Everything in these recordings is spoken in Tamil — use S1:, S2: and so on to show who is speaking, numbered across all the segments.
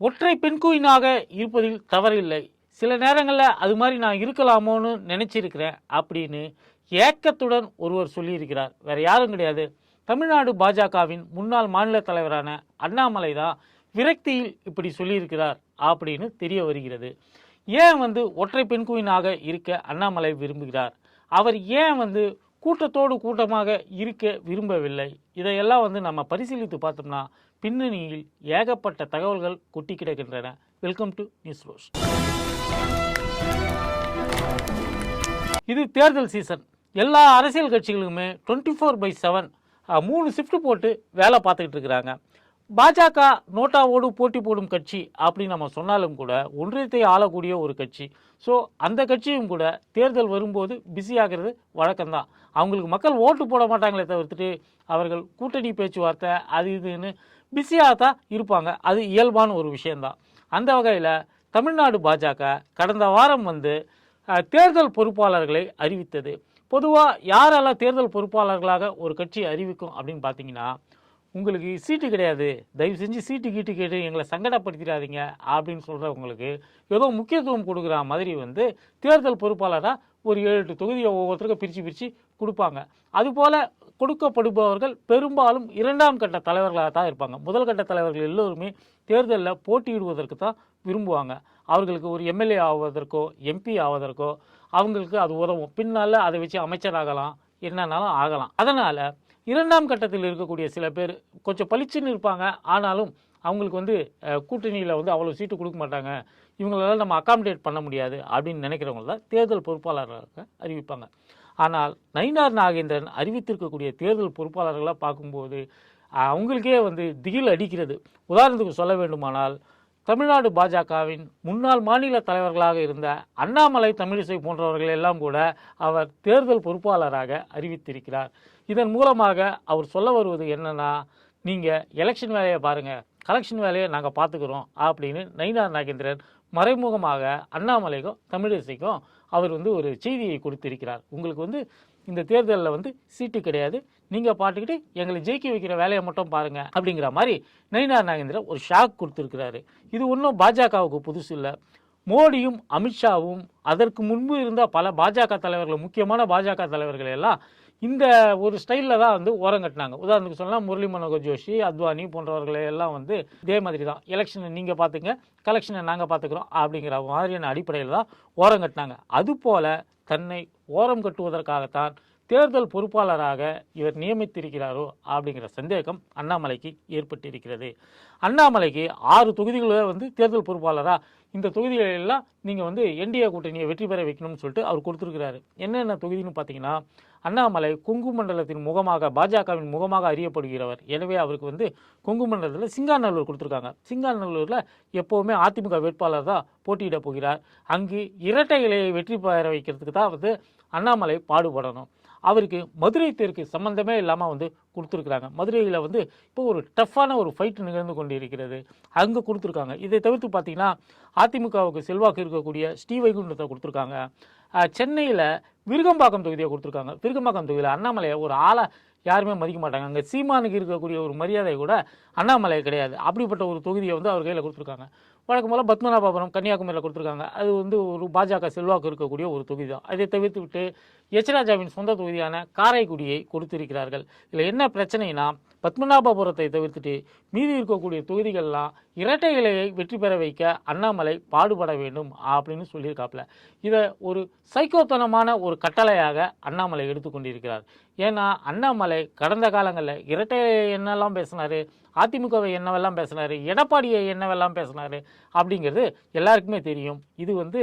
S1: ஒற்றை பெண்குயினாக இருப்பதில் தவறில்லை. சில நேரங்களில் அது மாதிரி நான் இருக்கலாமோன்னு நினச்சிருக்கிறேன் அப்படின்னு ஏக்கத்துடன் ஒருவர் சொல்லியிருக்கிறார். வேற யாரும் கிடையாது. தமிழ்நாடு பாஜகவின் முன்னாள் மாநில தலைவரான அண்ணாமலை தான் விரக்தியில் இப்படி சொல்லியிருக்கிறார் அப்படின்னு தெரிய வருகிறது. ஏன் வந்து ஒற்றை பெண்குயினாக இருக்க அண்ணாமலை விரும்புகிறார்? அவர் ஏன் வந்து கூட்டத்தோடு கூட்டமாக இருக்க விரும்பவில்லை. இதையெல்லாம் வந்து நம்ம பரிசீலித்து பார்த்தோம்னா பின்னணியில் ஏகப்பட்ட தகவல்கள் கொட்டி கிடக்கின்றன. வெல்கம் டு நியூஸ் ரோஸ் இது தேர்தல் சீசன். எல்லா அரசியல் கட்சிகளுமே டுவெண்ட்டி ஃபோர் பை செவன் மூணு ஷிஃப்ட் போட்டு வேலை பார்த்துக்கிட்டு இருக்கிறாங்க. பாஜக நோட்டாவோடு போட்டி போடும் கட்சி அப்படின்னு நம்ம சொன்னாலும் கூட ஒன்றியத்தை ஆளக்கூடிய ஒரு கட்சி. ஸோ அந்த கட்சியும் கூட தேர்தல் வரும்போது பிஸி ஆகிறது வழக்கம்தான். அவங்களுக்கு மக்கள் ஓட்டு போட மாட்டாங்களே தவிர்த்துட்டு அவர்கள் கூட்டணி பேச்சுவார்த்தை அது இதுன்னு பிஸியாக தான் இருப்பாங்க. அது இயல்பான ஒரு விஷயந்தான் அந்த வகையில் தமிழ்நாடு பாஜக கடந்த வாரம் வந்து தேர்தல் பொறுப்பாளர்களை அறிவித்தது. பொதுவாக யாரெல்லாம் தேர்தல் பொறுப்பாளர்களாக ஒரு கட்சி அறிவிக்கும் அப்படின்னு பார்த்தீங்கன்னா உங்களுக்கு சீட்டு கிடையாது. தயவு செஞ்சு சீட்டு கீட்டு கேட்டு எங்களை சங்கடப்படுத்திடாதீங்க அப்படின்னு சொல்கிறவங்களுக்கு ஏதோ முக்கியத்துவம் கொடுக்குற மாதிரி வந்து தேர்தல் பொறுப்பாளராக ஒரு ஏழு எட்டு தொகுதியை ஒவ்வொருத்தருக்கும் பிரித்து பிரித்து கொடுப்பாங்க. அதுபோல் கொடுக்கப்படுபவர்கள் பெரும்பாலும் இரண்டாம் கட்ட தலைவர்களாக தான் இருப்பாங்க. முதல் கட்ட தலைவர்கள் எல்லோருமே தேர்தலில் போட்டியிடுவதற்கு தான் விரும்புவாங்க. அவர்களுக்கு ஒரு எம்எல்ஏ ஆவதற்கோ எம்பி ஆவதற்கோ அவங்களுக்கு அது உதவும். பின்னால் அதை வச்சு அமைச்சராகலாம் என்னன்னாலும் ஆகலாம். அதனால் இரண்டாம் கட்டத்தில் இருக்கக்கூடிய சில பேர் கொஞ்சம் பளிச்சுன்னு இருப்பாங்க. ஆனாலும் அவங்களுக்கு வந்து கூட்டணியில் வந்து அவ்வளோ சீட்டு கொடுக்க மாட்டாங்க. இவங்களால நம்ம அகாமடேட் பண்ண முடியாது அப்படின்னு நினைக்கிறவங்க தான் தேர்தல் பொறுப்பாளராக அறிவிப்பாங்க. ஆனால் நயினார் நாகேந்திரன் அறிவித்திருக்கக்கூடிய தேர்தல் பொறுப்பாளர்களாக பார்க்கும்போது அவங்களுக்கே வந்து திகில் அடிக்கிறது. உதாரணத்துக்கு சொல்ல வேண்டுமானால் தமிழ்நாடு பாஜகவின் முன்னாள் மாநில தலைவர்களாக இருந்த அண்ணாமலை தமிழிசை போன்றவர்கள் எல்லாம் கூட அவர் தேர்தல் பொறுப்பாளராக அறிவித்திருக்கிறார். இதன் மூலமாக அவர் சொல்ல வருவது என்னன்னா நீங்கள் எலெக்ஷன் வேலையை பாருங்கள் கலெக்ஷன் வேலையை நாங்கள் பார்த்துக்குறோம் அப்படின்னு நயினார் நாகேந்திரன் மறைமுகமாக அண்ணாமலைக்கும் தமிழிசைக்கும் அவர் வந்து ஒரு செய்தியை கொடுத்திருக்கிறார். உங்களுக்கு வந்து இந்த தேர்தலில் வந்து சீட்டு கிடையாது. நீங்கள் பாட்டுக்கிட்டு எங்களை ஜெயிக்க வைக்கிற வேலையை மட்டும் பாருங்கள் அப்படிங்கிற மாதிரி நயினார் நாகேந்திரன் ஒரு ஷாக் கொடுத்துருக்கிறாரு. இது ஒன்றும் பாஜகவுக்கு புதுசு இல்லை. மோடியும் அமித்ஷாவும் அதற்கு முன்பு இருந்த பல பாஜக தலைவர்கள் முக்கியமான பாஜக தலைவர்கள் எல்லாம் இந்த ஒரு ஸ்டைலில் தான் வந்து ஓரம் கட்டினாங்க. உதாரணத்துக்கு சொல்லலாம் முரளி மனோகர் ஜோஷி அத்வானி போன்றவர்களை எல்லாம் வந்து இதே மாதிரி தான். எலெக்ஷனை நீங்கள் பார்த்துங்க கலெக்ஷனை நாங்கள் பார்த்துக்குறோம் அப்படிங்கிற மாதிரியான அடிப்படையில் தான் ஓரம் கட்டினாங்க. அதுபோல் தன்னை ஓரம் கட்டுவதற்காகத்தான் தேர்தல் பொறுப்பாளராக இவர் நியமித்திருக்கிறாரோ அப்படிங்கிற சந்தேகம் அண்ணாமலைக்கு ஏற்பட்டிருக்கிறது. அண்ணாமலைக்கு ஆறு தொகுதிகளில் வந்து தேர்தல் பொறுப்பாளராக இந்த தொகுதிகளெல்லாம் நீங்கள் வந்து என்டிஏ கூட்டணியை வெற்றி பெற வைக்கணும்னு சொல்லிட்டு அவர் கொடுத்துருக்கிறாரு. என்னென்ன தொகுதின்னு பார்த்தீங்கன்னா அண்ணாமலை கொங்கு மண்டலத்தின் முகமாக பாஜகவின் முகமாக அறியப்படுகிறவர். எனவே அவருக்கு வந்து கொங்கு மண்டலத்தில் சிங்காநல்லூர் கொடுத்துருக்காங்க. சிங்காநல்லூரில் எப்போவுமே அதிமுக வேட்பாளர் தான் போட்டியிட போகிறார். அங்கு இரட்டை இலையை வெற்றி பெற வைக்கிறதுக்கு தான் வந்து அண்ணாமலை பாடுபடணும். அவருக்கு மதுரை தெற்கு சம்பந்தமே இல்லாமல் வந்து கொடுத்துருக்குறாங்க. மதுரையில் வந்து இப்போ ஒரு டஃப்பான ஒரு ஃபைட் நிகழ்ந்து கொண்டு இருக்கிறது அங்கே கொடுத்துருக்காங்க. இதை தவிர்த்து பார்த்தீங்கன்னா அதிமுகவுக்கு செல்வாக்கு இருக்கக்கூடிய ஸ்ரீவைகுண்டத்தை கொடுத்துருக்காங்க. சென்னையில் விருகம்பாக்கம் தொகுதியை கொடுத்துருக்காங்க. விருகம்பாக்கம் தொகுதியில் அண்ணாமலையை ஒரு ஆளை யாருமே மதிக்க மாட்டாங்க. அங்கே சீமானுக்கு இருக்கக்கூடிய ஒரு மரியாதை கூட அண்ணாமலை கிடையாது. அப்படிப்பட்ட ஒரு தொகுதியை வந்து அவர் கையில் கொடுத்துருக்காங்க. வழக்கம் போல் பத்மநாபபுரம் கன்னியாகுமரியில் கொடுத்துருக்காங்க. அது வந்து ஒரு பாஜக செல்வாக்கு இருக்கக்கூடிய ஒரு தொகுதி தான் அதை தவிர்த்து விட்டு எச்ராஜாவின் சொந்த தொகுதியான காரைக்குடியை கொடுத்திருக்கிறார்கள். இதில் என்ன பிரச்சனைனா பத்மநாபபுரத்தை தவிர்த்துட்டு மீதி இருக்கக்கூடிய தொகுதிகள்லாம் இரட்டை இலையை வெற்றி பெற வைக்க அண்ணாமலை பாடுபட வேண்டும் அப்படின்னு சொல்லியிருக்காப்புல. இதை ஒரு சைக்கோத்தனமான ஒரு கட்டளையாக அண்ணாமலை எடுத்துக்கொண்டிருக்கிறார் ஏன்னா அண்ணாமலை கடந்த காலங்களில் இரட்டை இலையை என்னெல்லாம் பேசினார் அதிமுகவை என்னவெல்லாம் பேசினாரு எடப்பாடியை என்னவெல்லாம் பேசினாரு அப்படிங்கிறது எல்லாருக்குமே தெரியும். இது வந்து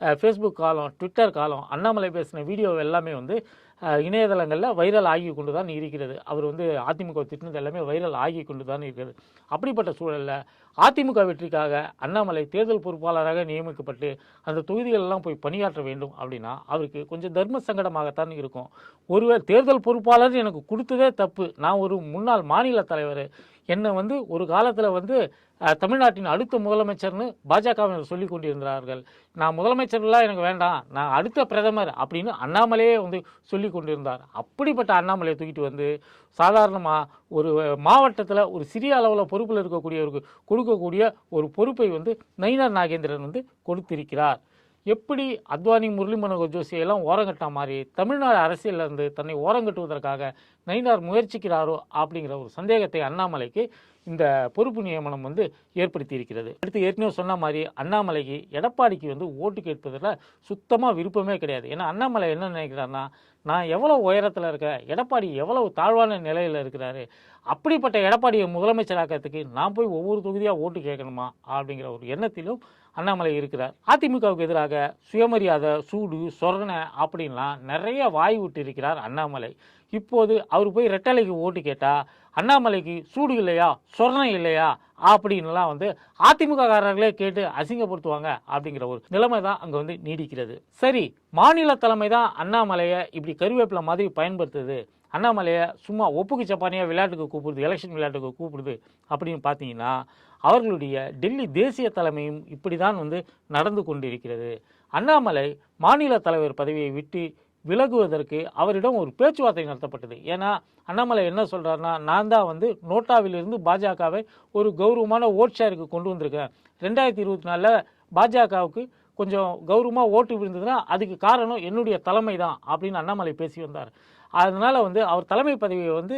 S1: ஃபேஸ்புக் காலம் ட்விட்டர் காலம் அண்ணாமலை பேசின வீடியோ எல்லாமே வந்து இணையதளங்களில் வைரல் ஆகி கொண்டு தான் இருக்கிறது. அவர் வந்து அதிமுக திட்டினது எல்லாமே வைரல் ஆகி கொண்டு தான் இருக்கிறது அப்படிப்பட்ட சூழலில் அதிமுக வெற்றிக்காக அண்ணாமலை தேர்தல் பொறுப்பாளராக நியமிக்கப்பட்டு அந்த தொகுதிகளெல்லாம் போய் பணியாற்ற வேண்டும் அப்படின்னா அவருக்கு கொஞ்சம் தர்ம சங்கடமாகத்தான் இருக்கும். ஒருவர் தேர்தல் பொறுப்பாளர் எனக்கு கொடுத்ததே தப்பு. நான் ஒரு முன்னாள் மாநில தலைவர் என்னை வந்து ஒரு காலத்தில் வந்து தமிழ்நாட்டின் அடுத்த முதலமைச்சர்னு பாஜகவினர் சொல்லி கொண்டிருந்தார்கள். நான் முதலமைச்சர்லாம் எனக்கு வேண்டாம் நான் அடுத்த பிரதமர் அப்படின்னு அண்ணாமலையே வந்து சொல்லி சொல்லி கொண்டிருந்தார். அப்படிப்பட்ட அண்ணாமலையை தூக்கிட்டு வந்து சாதாரணமாக ஒரு மாவட்டத்தில் ஒரு சிறிய அளவில் பொறுப்பில் இருக்கக்கூடியவருக்கு கொடுக்கக்கூடிய ஒரு பொறுப்பை வந்து நயினார் நாகேந்திரன் வந்து கொடுத்திருக்கிறார். எப்படி அத்வானி முரளி மனோகர் ஜோஷியெல்லாம் ஓரங்கட்ட மாதிரி தமிழ்நாடு அரசியலிருந்து தன்னை ஓரங்கட்டுவதற்காக நயினார் முயற்சிக்கிறாரோ அப்படிங்கிற ஒரு சந்தேகத்தை அண்ணாமலைக்கு இந்த பொறுப்பு நியமனம் வந்து ஏற்படுத்தி இருக்கிறது அடுத்து ஏற்கனவே சொன்ன மாதிரி அண்ணாமலைக்கு எடப்பாடிக்கு வந்து ஓட்டு கேட்பதில் சுத்தமாக விருப்பமே கிடையாது. ஏன்னா அண்ணாமலை என்ன நினைக்கிறாருன்னா நான் எவ்வளோ உயரத்தில் இருக்கேன்? எடப்பாடி எவ்வளவு தாழ்வான நிலையில் இருக்கிறாரு? அப்படிப்பட்ட எடப்பாடியை முதலமைச்சராக்கிறதுக்கு நான் போய் ஒவ்வொரு தொகுதியாக ஓட்டு கேட்கணுமா? அப்படிங்கிற ஒரு எண்ணத்திலும் அண்ணாமலை இருக்கிறார். அதிமுகவுக்கு எதிராக சுயமரியாதை சூடு சொரணை அப்படின்லாம் நிறைய வாய் விட்டு இருக்கிறார் அண்ணாமலை. இப்போது அவர் போய் ரெட்டலைக்கு ஓட்டு கேட்டால் அண்ணாமலைக்கு சூடு இல்லையா? சொரணை இல்லையா? அப்படின்லாம் வந்து அதிமுக காரர்களே கேட்டு அசிங்கப்படுத்துவாங்க அப்படிங்கிற ஒரு நிலைமை தான் அங்கே வந்து நீடிக்கிறது. சரி மாநில தலைமை தான் அண்ணாமலையை இப்படி கருவேப்பிலை மாதிரி பயன்படுத்துது. அண்ணாமலையை சும்மா ஒப்புக்கு சப்பானியாக விளையாட்டுக்கு கூப்பிடுது எலெக்ஷன் விளையாட்டுக்கு கூப்பிடுது அப்படின்னு பார்த்தீங்கன்னா அவர்களுடைய டெல்லி தேசிய தலைமையும் இப்படி தான் வந்து நடந்து கொண்டிருக்கிறது. அண்ணாமலை மாநில தலைவர் பதவியை விட்டு விலகுவதற்கு அவரிடம் ஒரு பேச்சுவார்த்தை நடத்தப்பட்டது. ஏன்னா அண்ணாமலை என்ன சொல்கிறாருன்னா நான் தான் வந்து நோட்டாவிலிருந்து பாஜகவை ஒரு கௌரவமான ஓட் ஷேருக்கு கொண்டு வந்திருக்கேன். ரெண்டாயிரத்தி இருபத்தி நாலில் பாஜகவுக்கு கொஞ்சம் கௌரவமாக ஓட்டு விழுந்ததுன்னா அதுக்கு காரணம் என்னுடைய தலைமை தான் அப்படின்னு அண்ணாமலை பேசி வந்தார். அதனால் வந்து அவர் தலைமை பதவியை வந்து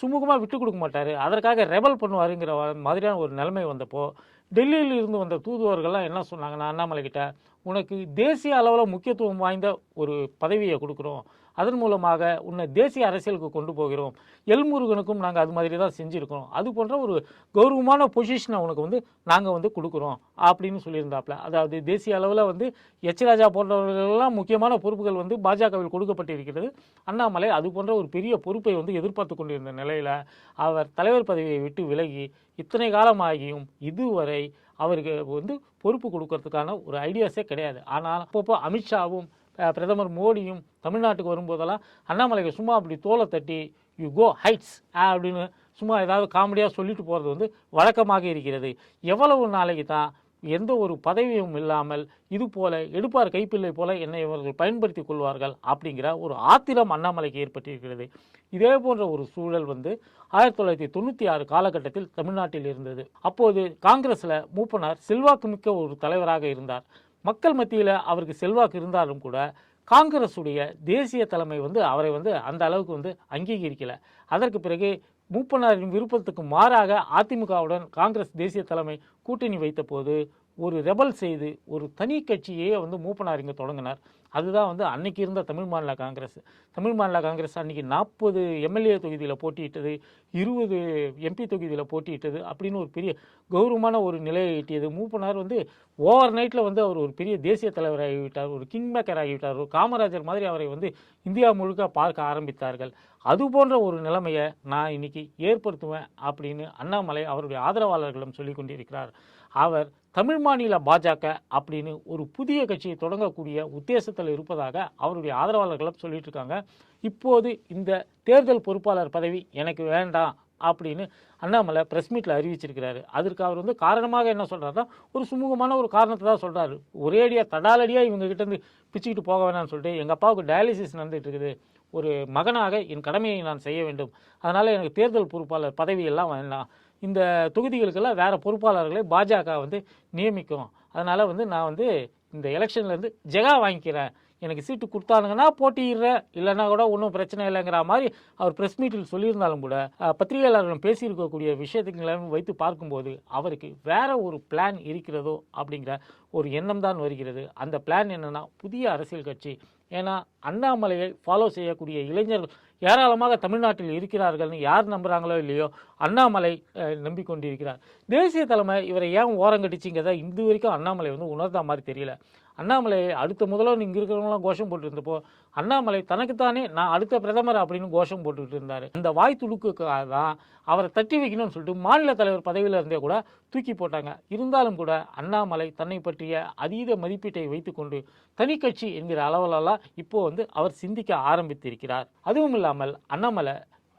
S1: சுமூகமாக விட்டு கொடுக்க மாட்டார். அதற்காக ரெபல் பண்ணுவாருங்கிற மாதிரியான ஒரு நிலைமை வந்தப்போ டெல்லியில் இருந்து வந்த தூதுவர்கள்லாம் என்ன சொன்னாங்கன்னா அண்ணாமலை கிட்ட உனக்கு தேசிய அளவில் முக்கியத்துவம் வாய்ந்த ஒரு பதவியை கொடுக்குறோம். அதன் மூலமாக உன்னை தேசிய அரசியலுக்கு கொண்டு போகிறோம். எல்முருகனுக்கும் நாங்கள் அது மாதிரி தான் செஞ்சுருக்கோம் அது போன்ற ஒரு கௌரவமான பொசிஷனை உனக்கு வந்து நாங்கள் வந்து கொடுக்குறோம் அப்படின்னு சொல்லியிருந்தாப்புல அதாவது தேசிய அளவில் வந்து எச் ராஜா போன்றவர்களெல்லாம் முக்கியமான பொறுப்புகள் வந்து பாஜகவில் கொடுக்கப்பட்டிருக்கிறது. அண்ணாமலை அது போன்ற ஒரு பெரிய பொறுப்பை வந்து எதிர்பார்த்து கொண்டிருந்த நிலையில் அவர் தலைவர் பதவியை விட்டு விலகி இத்தனை காலமாகியும் இதுவரை அவருக்கு வந்து பொறுப்பு கொடுக்கறதுக்கான ஒரு ஐடியாஸே கிடையாது. ஆனால் அப்பப்போ அமித்ஷாவும் பிரதமர் மோடியும் தமிழ்நாட்டுக்கு வரும்போதெல்லாம் அண்ணாமலைக்கு சும்மா அப்படி தோலை தட்டி யூ கோ ஹைட்ஸ் அப்படின்னு சும்மா ஏதாவது காமெடியாக சொல்லிட்டு போகிறது வந்து வழக்கமாக இருக்கிறது. எவ்வளவு நாளைக்கு தான் எந்த ஒரு பதவியும் இல்லாமல் இது போல எடுப்பார் கைப்பிள்ளை போல என்னை இவர்கள் பயன்படுத்தி கொள்வார்கள் அப்படிங்கிற ஒரு ஆத்திரம் அண்ணாமலைக்கு ஏற்பட்டிருக்கிறது. இதே போன்ற ஒரு சூழல் வந்து ஆயிரத்தி தொள்ளாயிரத்தி தொண்ணூற்றி ஆறு காலகட்டத்தில் தமிழ்நாட்டில் இருந்தது. அப்போது காங்கிரஸில் மூப்பனார் செல்வாக்கு மிக்க ஒரு தலைவராக இருந்தார். மக்கள் மத்தியில் அவருக்கு செல்வாக்கு இருந்தாலும் கூட காங்கிரஸுடைய தேசிய தலைமை வந்து அவரை வந்து அந்த அளவுக்கு வந்து அங்கீகரிக்கல. அதற்கு பிறகு மூப்பனாரின் விருப்பத்துக்கு மாறாக அதிமுகவுடன் காங்கிரஸ் தேசிய தலைமை கூட்டணி வைத்தபோது ஒரு ரெபல் செய்து ஒரு தனி கட்சியே வந்து மூப்பனார் இங்கே தொடங்கினார். அதுதான் வந்து அன்னைக்கு இருந்த தமிழ் மாநில காங்கிரஸ். தமிழ் மாநில காங்கிரஸ் அன்னைக்கு நாற்பது எம்எல்ஏ தொகுதியில் போட்டியிட்டது இருபது எம்பி தொகுதியில் போட்டியிட்டது அப்படின்னு ஒரு பெரிய கௌரவமான ஒரு நிலையை எட்டியது. மூப்பனார் வந்து ஓவர் நைட்டில் வந்து அவர் ஒரு பெரிய தேசிய தலைவர் ஆகிவிட்டார் ஒரு கிங் மேக்கர் ஆகிவிட்டார் ஒரு காமராஜர் மாதிரி அவரை வந்து இந்தியா முழுக்க பார்க்க ஆரம்பித்தார்கள். அது போன்ற ஒரு நிலைமையை நான் இன்னைக்கு ஏற்படுத்துவேன் அப்படின்னு அண்ணாமலை அவருடைய ஆதரவாளர்களிடம் சொல்லி கொண்டிருக்கிறார். அவர் தமிழ் மாநில பாஜக அப்படின்னு ஒரு புதிய கட்சியை தொடங்கக்கூடிய உத்தேசத்தில் இருப்பதாக அவருடைய ஆதரவாளர்களும் சொல்லிட்டு இருக்காங்க இப்போது இந்த தேர்தல் பொறுப்பாளர் பதவி எனக்கு வேண்டாம் அப்படின்னு அண்ணாமலை ப்ரெஸ் மீட்டில் அறிவிச்சிருக்கிறாரு. அதற்கு அவர் வந்து காரணமாக என்ன சொல்கிறாருன்னா ஒரு சுமூகமான ஒரு காரணத்தை தான் சொல்கிறாரு ஒரேடியாக தடாலடியாக இவங்க கிட்ட பிச்சுக்கிட்டு போக வேணாம்னு சொல்லிட்டு எங்கள் அப்பாவுக்கு டயாலிசிஸ் நடந்துகிட்டு இருக்குது. ஒரு மகனாக என் கடமையை நான் செய்ய வேண்டும். அதனால் எனக்கு தேர்தல் பொறுப்பாளர் பதவியெல்லாம் வேண்டாம். இந்த தொகுதிகளுக்கெல்லாம் வேறு பொறுப்பாளர்களை பாஜக வந்து நியமிக்கும். அதனால் வந்து நான் வந்து இந்த எலெக்ஷன்லேருந்து ஜெகா வாங்கிக்கிறேன். எனக்கு சீட்டு கொடுத்தானுங்கன்னா போட்டியிடுறேன் இல்லைன்னா கூட ஒன்றும் பிரச்சனை இல்லைங்கிற மாதிரி அவர் ப்ரெஸ் மீட்டில் சொல்லியிருந்தாலும் கூட பத்திரிகையாளர்களும் பேசியிருக்கக்கூடிய விஷயத்துங்களை வைத்து பார்க்கும்போது அவருக்கு வேற ஒரு பிளான் இருக்கிறதோ அப்படிங்கிற ஒரு எண்ணம் தான் வருகிறது. அந்த பிளான் என்னென்னா புதிய அரசியல் கட்சி ஏன்னா அண்ணாமலையை ஃபாலோ செய்யக்கூடிய இளைஞர்கள் ஏராளமாக தமிழ்நாட்டில் இருக்கிறார்கள்னு யார் நம்புகிறாங்களோ இல்லையோ அண்ணாமலை நம்பிக்கொண்டிருக்கிறார். தேசிய தலைமை இவரை ஏன் ஓரங்கடிச்சிங்கிறத இது வரைக்கும் அண்ணாமலை வந்து உணர்ந்த மாதிரி தெரியல. அண்ணாமலை அடுத்த முதல்வர் இங்கே இருக்கிறவங்களாம் கோஷம் போட்டுருந்தப்போ அண்ணாமலை தனக்குத்தானே நான் அடுத்த பிரதமர் அப்படின்னு கோஷம் போட்டுக்கிட்டு இருந்தார் இந்த வாய் துடுக்குக்காக தான் அவரை தட்டி வைக்கணும்னு சொல்லிட்டு மாநில தலைவர் பதவியில் இருந்தே கூட தூக்கி போட்டாங்க. இருந்தாலும் கூட அண்ணாமலை தன்னை பற்றிய அதீத மதிப்பீட்டை வைத்துக்கொண்டு தனி கட்சி என்கிற அளவிலெல்லாம் இப்போ வந்து அவர் சிந்திக்க ஆரம்பித்திருக்கிறார். அதுவும் இல்லாமல் அண்ணாமலை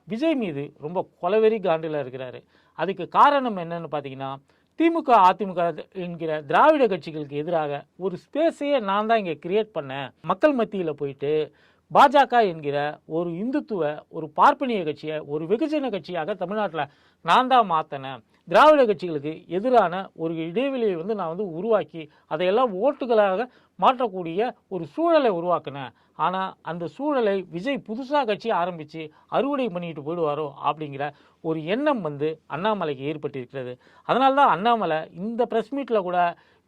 S1: விஜய் மீது ரொம்ப கொலவெறி காண்டில் இருக்கிறாரு. அதுக்கு காரணம் என்னன்னு பார்த்தீங்கன்னா திமுக அதிமுக என்கிற திராவிட கட்சிகளுக்கு எதிராக ஒரு ஸ்பேஸையே நான் தான் இங்கே கிரியேட் பண்ணேன். மக்கள் மத்தியில் போயிட்டு பாஜக என்கிற ஒரு இந்துத்துவ ஒரு பார்ப்பனிய கட்சியை ஒரு வெகுஜன கட்சியாக தமிழ்நாட்டில் நான் தான் மாற்றினேன் திராவிட கட்சிகளுக்கு எதிரான ஒரு இடைவெளியை வந்து நான் வந்து உருவாக்கி அதையெல்லாம் ஓட்டுகளாக மாற்றக்கூடிய ஒரு சூழலை உருவாக்கினேன். ஆனால் அந்த சூழலை விஜய் புதுசாக கட்சி ஆரம்பித்து அறுவடை பண்ணிட்டு போயிடுவாரோ அப்படிங்கிற ஒரு எண்ணம் வந்து அண்ணாமலைக்கு ஏற்பட்டிருக்கிறது. அதனால தான் அண்ணாமலை இந்த ப்ரெஸ் மீட்டில் கூட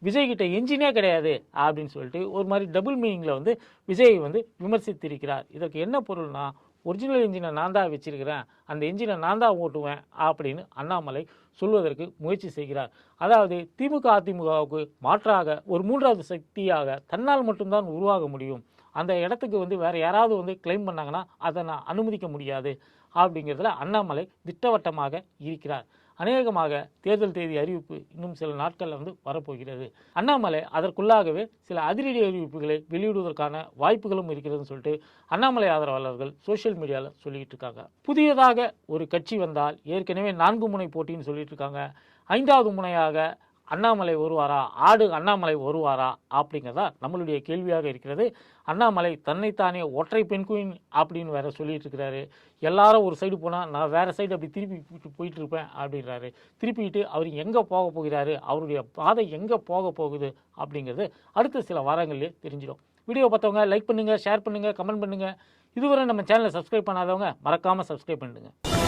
S1: விஜய்கிட்ட எஞ்சினே கிடையாது அப்படின்னு சொல்லிட்டு ஒரு மாதிரி டபுள் மீனிங்கில் வந்து விஜய் வந்து விமர்சித்திருக்கிறார். இதற்கு என்ன பொருள்னா ஒரிஜினல் இன்ஜினை நான் தான் வச்சிருக்கிறேன். அந்த இன்ஜினை நான் தான் ஓட்டுவேன் அப்படின்னு அண்ணாமலை சொல்வதற்கு முயற்சி செய்கிறார். அதாவது திமுக அதிமுகவுக்கு மாற்றாக ஒரு மூன்றாவது சக்தியாக தன்னால் மட்டும்தான் உருவாக முடியும். அந்த இடத்துக்கு வந்து வேறு யாராவது வந்து கிளைம் பண்ணாங்கன்னா அதை நான் அனுமதிக்க முடியாது அப்படிங்கிறதுல அண்ணாமலை திட்டவட்டமாக இருக்கிறார். அநேகமாக தேர்தல் தேதி அறிவிப்பு இன்னும் சில நாட்களில் வந்து வரப்போகிறது. அண்ணாமலை அதற்குள்ளாகவே சில அதிரடி அறிவிப்புகளை வெளியிடுவதற்கான வாய்ப்புகளும் இருக்கிறதுன்னு சொல்லிட்டு அண்ணாமலை ஆதரவாளர்கள் சோஷியல் மீடியாவில் சொல்லிட்டு இருக்காங்க. புதியதாக ஒரு கட்சி வந்தால் ஏற்கனவே நான்கு முனை போட்டின்னு சொல்லிட்டு இருக்காங்க. ஐந்தாவது முனையாக அண்ணாமலை வருவாரா? ஆடு அண்ணாமலை வருவாரா? அப்படிங்கிறதா நம்மளுடைய கேள்வியாக இருக்கிறது. அண்ணாமலை தன்னைத்தானே ஒற்றை பெண் குயின் அப்படின்னு வேற சொல்லிட்டு இருக்கிறாரு எல்லாரும் ஒரு சைடு போனால் நான் வேற சைடு அப்படி திருப்பி போயிட்டு- இருப்பேன் அப்படின்றாரு. திருப்பிட்டு அவர் எங்கே போக போகிறாரு? அவருடைய பாதை எங்கே போக போகுது? அப்படிங்கிறது அடுத்த சில வாரங்களிலே தெரிஞ்சிடும். வீடியோ பார்த்தவங்க லைக் பண்ணுங்கள் ஷேர் பண்ணுங்கள் கமெண்ட் பண்ணுங்கள் இதுவரை நம்ம சேனலை சப்ஸ்கிரைப் பண்ணாதவங்க மறக்காமல் சப்ஸ்கிரைப் பண்ணுங்கள்